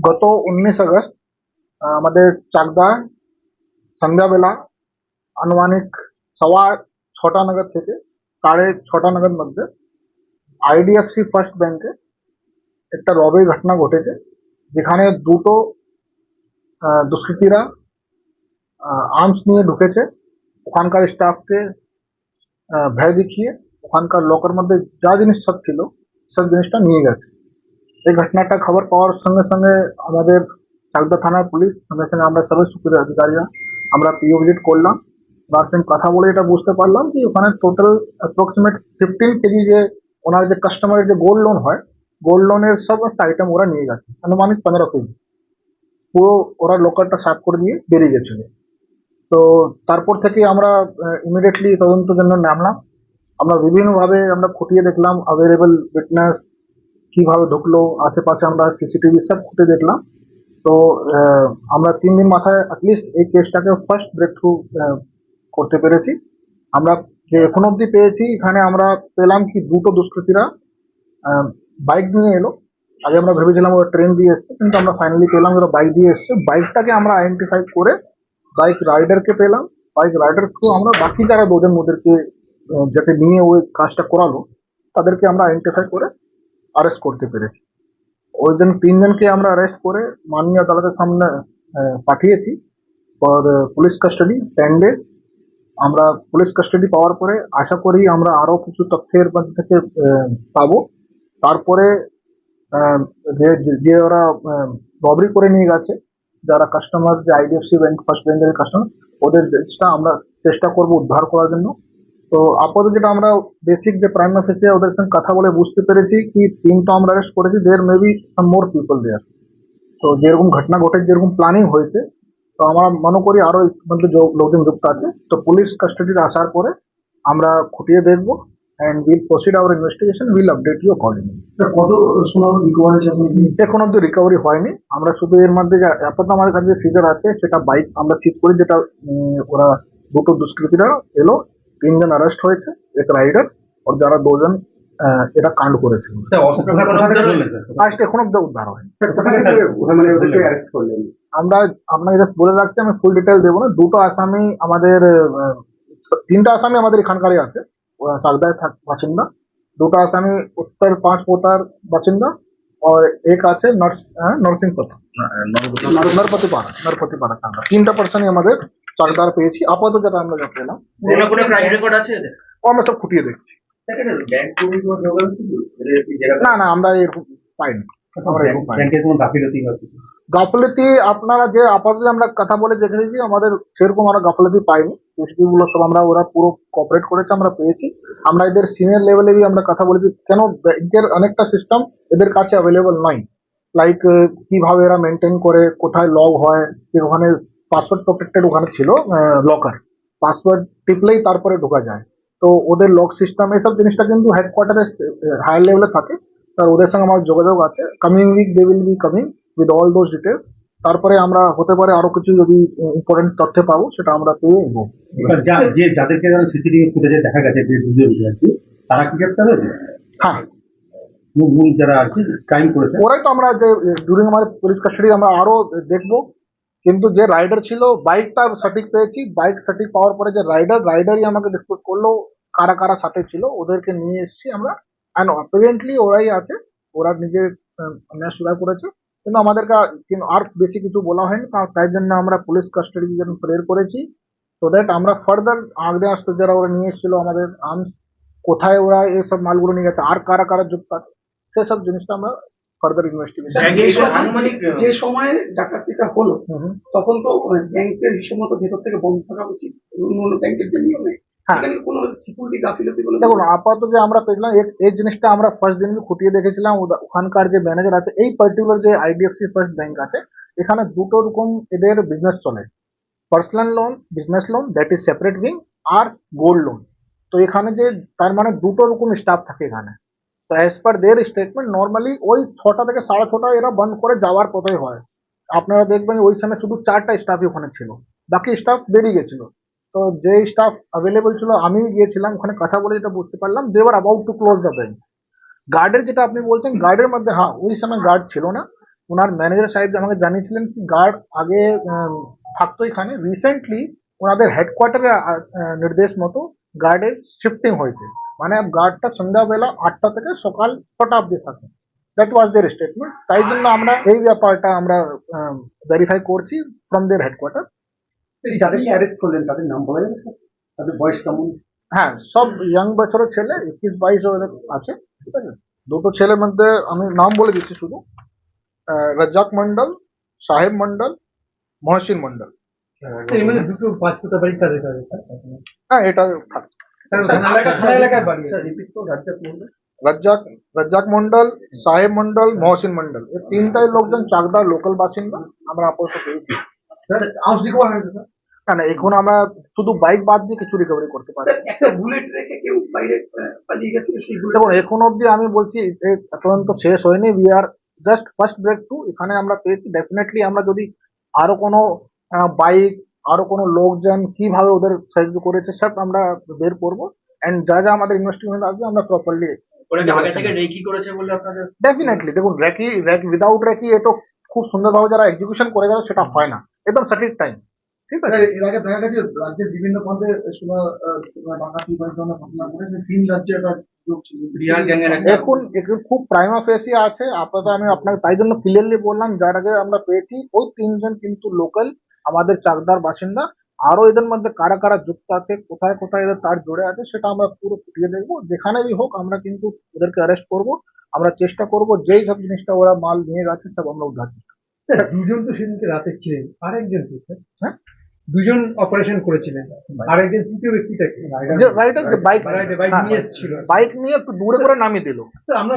গত উনিশ আগস্ট আহ, আমাদের চাকদায় সন্ধ্যাবেলা আনুমানিক সওয়া ছটা নাগাদ থেকে সাড়ে ছটা নাগাদ মধ্যে আইডিএফসি ফার্স্ট ব্যাংকে একটা রবের ঘটনা ঘটেছে যেখানে দুটো আহ, দুষ্কৃতীরা আর্মস নিয়ে ঢুকেছে ওখানকার স্টাফকে ভয় দেখিয়ে ওখানকার লকার মধ্যে যা জিনিস সব ছিল সব জিনিসটা নিয়ে গেছে এই ঘটনাটা খবর পাওয়ার সঙ্গে সঙ্গে আমাদের চাকদা থানার পুলিশ, সঙ্গে সঙ্গে আমরা সবাই সুপিরিয়র অধিকারীরা, আমরা পিও ভিজিট করলাম। তার কথা বলে এটা বুঝতে পারলাম যে ওখানে টোটাল অ্যাপ্রক্সিমেট ফিফটিন কেজি যে ওনার যে কাস্টমারের যে গোল্ড লোন হয় গোল্ড লোনের সমস্ত আইটেম ওরা নিয়ে গেছে, আনুমানিক পনেরো কেজি। পুরো ওরা লোকালটা সাফ করে দিয়ে বেরিয়ে গেছিল তো তারপর থেকে আমরা ইমিডিয়েটলি তদন্তের জন্য নামলাম। আমরা বিভিন্নভাবে আমরা খুঁটিয়ে দেখলাম অ্যাভেলেবল উইটনেস কীভাবে ঢুকলো, আশেপাশে আমরা সিসিটিভি সব খুঁটে দেখলাম। তো আমরা তিন দিন মাথায় অ্যাটলিস্ট এই কেসটাকে ফার্স্ট ব্রেক থ্রু করতে পেরেছি। আমরা যে এখন অবধি পেয়েছি, এখানে আমরা পেলাম কি দুটো দুষ্কৃতীরা বাইক নিয়ে এলো। আগে আমরা ভেবেছিলাম ওরা ট্রেন দিয়ে এসছে, কিন্তু আমরা ফাইনালি পেলাম ওরা বাইক দিয়ে এসছে। বাইকটাকে আমরা আইডেন্টিফাই করে বাইক রাইডারকে পেলাম। বাইক রাইডার থ্রু আমরা বাকি যারা দুজন ওদেরকে যাকে নিয়ে ওই কাজটা করালো, তাদেরকে আমরা আইডেন্টিফাই করে অ্যারেস্ট করতে পেরেছি। ওই দিন তিনজনকে আমরা অ্যারেস্ট করে মাননীয় আদালতের সামনে পাঠিয়েছি। For police custody ten days আমরা পুলিশ কাস্টাডি পাওয়ার পরে আশা করি আমরা আরও কিছু তথ্যের মধ্যে থেকে পাবো। তারপরে যে- যে ওরা রবরি করে নিয়ে গেছে, যারা কাস্টমার যে আইডিএফসি ব্যাংক ফার্স্ট ব্যাংকের কাস্টমার ওদের আমরা, চেষ্টা করব উদ্ধার করার জন্য। তো আপাতত যেটা আমরা বেসিক যে প্রাইম অফিসে ওদের সঙ্গে কথা বলে বুঝতে পেরেছি কি তিন তো আমরা অ্যারেস্ট করেছি দের maybe some more people there তো যেরকম ঘটনা ঘটে যেরকম প্ল্যানিং হয়েছে তো আমরা মনে করি আরও এর মধ্যে লোকজন যুক্ত আছে। তো পুলিশ কাস্টাডিতে আসার পরে আমরা খুঁটিয়ে দেখব and will proceed our investigation will update you accordingly কত রিকভার এখন অব্দি রিকভারি হয়নি। আমরা শুধু এর মধ্যে যে আপাতত আমাদের কাছে যে সিজার আছে সেটা বাইক আমরা সিজ করি যেটা ওরা দুটো দুষ্কৃতীরা এলো তিনজন অ্যারেস্ট হয়েছে এক রাইডার আর যারা দুজন আহ, এটা কাণ্ড করেছিল লাস্ট এখন অব্দি উদ্ধার হয়নি মানে ওদেরকে অ্যারেস্ট করলেন আমরা আপনাকে জাস্ট বলে রাখছি আমি ফুল ডিটেল দেবো না দুটো আসামি আমাদের আহ, তিনটা আসামি আমাদের এখানকারই আছে ওরা চাকদায় থাক বাসিন্দা দুটো আসামি উত্তর পাঁচ পোতার বাসিন্দা और एक আছে নরস- আহ, নরসিংপথ নরপতি পাড়া নরপতি পাড়া চাকদা তিনটা পার্সনই আমাদের চাকদার পেয়েছি। আপাতত যেটা আমরা যা পেলাম কোনো কোনো ক্রাইম রেকর্ড আছে এদের? ও আমরা সব খুঁটিয়ে দেখছি। না না আমরা এরকম পাইনি গাফিলতি আপনারা যে আপাতত আমরা কথা বলে দেখেছি আমাদের সেরকম আমরা গাফলতি পাইনি। গুলো সব আমরা ওরা পুরো কপারেট করেছে আমরা পেয়েছি। আমরা এদের সিনিয়র লেভেলেরই আমরা কথা বলেছি কেন ব্যাংকের অনেকটা সিস্টেম এদের কাছে অ্যাভেলেবল নাই লাইক কীভাবে এরা মেনটেন করে কোথায় লগ হয় যে ওখানে পাসওয়ার্ড প্রোটেক্টেড ওখানে ছিল লকার পাসওয়ার্ড টিপলেই তারপরে ঢোকা যায়। তো ওদের লক সিস্টেম এসব জিনিসটা কিন্তু হেডকোয়ার্টারে হায়ার লেভেলে থাকে। তার ওদের সঙ্গে আমার যোগাযোগ আছে। Coming week they will be coming with all those details তারপরে আমরা হতে পারে আরও কিছু যদি ইম্পর্টেন্ট তথ্য পাবো সেটা আমরা পেয়ে নেব। যে যাদেরকে সিসিটিভি ফুটেজে দেখা গেছে যে দুজন তারা কি গ্রেপ্তার হয়েছে? হ্যাঁ। যারা আর কি ক্রাইম করেছে? ওরাই তো আমরা যে ডিউরিং আমাদের পুলিশ কাস্টাডি আমরা আরও দেখব। কিন্তু যে রাইডার ছিল বাইকটা সঠিক পেয়েছি। বাইক সঠিক পাওয়ার পরে যে রাইডার রাইডারই আমাকে ডিসপুট করল, কারা কারা সাথে ছিল, ওদেরকে নিয়ে এসেছি আমরা। অ্যান্ড অপারেন্টলি ওরাই আছে, ওরা নিজের অন্যায় করেছে কিন্তু আমাদেরকে আর- বেশি কিছু বলা হয়নি তাই জন্য আমরা পুলিশ কাস্টাডি জন্য প্রেয়ার করেছি। তো দ্যাট আমরা ফার্দার আগে আসতে যারা ওরা নিয়ে এসেছিল আমাদের আর্মস কোথায় ওরা এইসব মালগুলো নিয়ে গেছে, আর কারা কারা যুক্ত আছে, সেসব জিনিসটা আমরা ফার্দার ইনভেস্টিগেশন যে সময়- ডাকাতিটা হলো তখন তো আহ, ব্যাংকের হিসেব মতো ভেতর থেকে বন্ধ থাকা উচিত। অন্য ব্যাংকের যে নিয়মে। হ্যাঁ। এখানে কোনো সিকিউরিটি গাফিলতি বলে দেখুন আপাতত যে আমরা পেয়েছিলাম এই- জিনিসটা আমরা ফার্স্ট দিন খুঁটিয়ে দেখেছিলাম। ওখানকার যে ম্যানেজার আছে এই পার্টিকুলার যে আইডিএফসি ফার্স্ট ব্যাংক আছে এখানে দুটো রকম এদের বিজনেস চলে। Personal loan business loan that is separate wing R gold loan তো এখানে যে তার মানে দুটো রকম স্টাফ থাকে এখানে। তো as per their statement normally ওই ছটা থেকে সাড়ে ছটা এরা বন্ধ করে যাওয়ার কথাই হয়। আপনারা দেখবেন ওই সময় শুধু চারটা স্টাফই ওখানে ছিল। বাকি স্টাফ বেরিয়ে গেছিল। তো যে স্টাফ অ্যাভেলেবল ছিল আমি গিয়েছিলাম, ওখানে কথা বলে যেটা বুঝতে পারলাম they were about to close the bank গার্ডের যেটা আপনি বলছেন গার্ডের মধ্যে হ্যাঁ ওই সময় গার্ড ছিল না। ওনার ম্যানেজার সাহেব আমাকে জানিয়েছিলেন কি গার্ড আগে থাকতো এখানে। রিসেন্টলি ওনাদের হেডকোয়ার্টারে নির্দেশ মতো গার্ডের শিফটিং হয়েছে। মানে গার্ডটা সন্ধ্যাবেলা আটটা থেকে সকাল ছটা অব্দি থাকে। দ্যাট ওয়াজ দের স্টেটমেন্ট তাই জন্য আমরা এই ব্যাপারটা আমরা ভেরিফাই করছি ফ্রম দের হেডকোয়ার্টার এই যাদেরকে অ্যারেস্ট করলেন তাদের নাম বলা যাবে তাদের বয়স কেমন? হ্যাঁ সব ইয়াং বছরের ছেলে একুশ বাইশ আছে ঠিক আছে? দুটো ছেলের মধ্যে আমি নাম বলে দিচ্ছি শুধু। আহ, রাজ্জাক মন্ডল সাহেব মন্ডল মহসিন মন্ডল দুটো বাচ্চা বাড়ি তাদের হ্যাঁ এটা থাক রাজ্জাক মন্ডল রাজ্জাক রাজ্জাক মন্ডল সাহেব মন্ডল মহসিন মন্ডল এই তিনটাই লোকজন চাকদার লোকাল বাসিন্দা। আমরা আপাতত পেয়েছি না না এখন আমরা শুধু বাইক বাদ দিয়ে কিছু রিকভারি করতে পারি। দেখুন এখন অবধি আমি বলছি তদন্ত শেষ হয়নি। We are just first breakthrough এখানে আমরা পেয়েছি। ডেফিনেটলি আমরা যদি আরও কোনো বাইক আরও কোনো লোকজন কীভাবে ওদের সাহায্য করেছে সব আমরা বের করব। এন্ড যা যা আমাদের ইনভেস্টিগেশন আসবে আমরা প্রপারলি ডেফিনেটলি দেখুন র্যাকি র্যাক উইদাউট র্যাকি এটা খুব সুন্দরভাবে যারা এক্সিকিউশন করে গেছে সেটা হয় না। একদম সঠিক টাইম ঠিক আছে? এর আগে দেখা গেছে রাজ্যের বিভিন্ন প্রান্তে ঘটনা ঘটেছে। তিন রাজ্যে একটা যোগ ছিল। একটা এখন এখন খুব প্রাইমা ফেসি আছে। আপাতত আমি আপনাকে তাই জন্য ক্লিয়ারলি বললাম যার আগে আমরা পেয়েছি ওই তিনজন কিন্তু লোকাল আমাদের চাকদার বাসিন্দা। আরও এদের মধ্যে কারা কারা যুক্ত আছে কোথায় কোথায় এদের তার জড়ে আছে সেটা আমরা পুরো ফুটিয়ে দেখব। যেখানেই হোক আমরা কিন্তু ওদেরকে অ্যারেস্ট করব। আমরা চেষ্টা করব যেই সব জিনিসটা ওরা মাল নিয়ে গেছে সব আমরা উদ্ধার। স্যার দুজন তো সেদিনকে রাতে ছিলেন। আরেকজন স্যার? হ্যাঁ? দুজন অপারেশন করেছিলেন। আরেকজন তৃতীয় ব্যক্তিটাকে যে রাইটার যে বাইক বাইরে বাইক নিয়ে এসেছিল। বাইক নিয়ে একটু দূরে করে নামিয়ে দিল। আমরা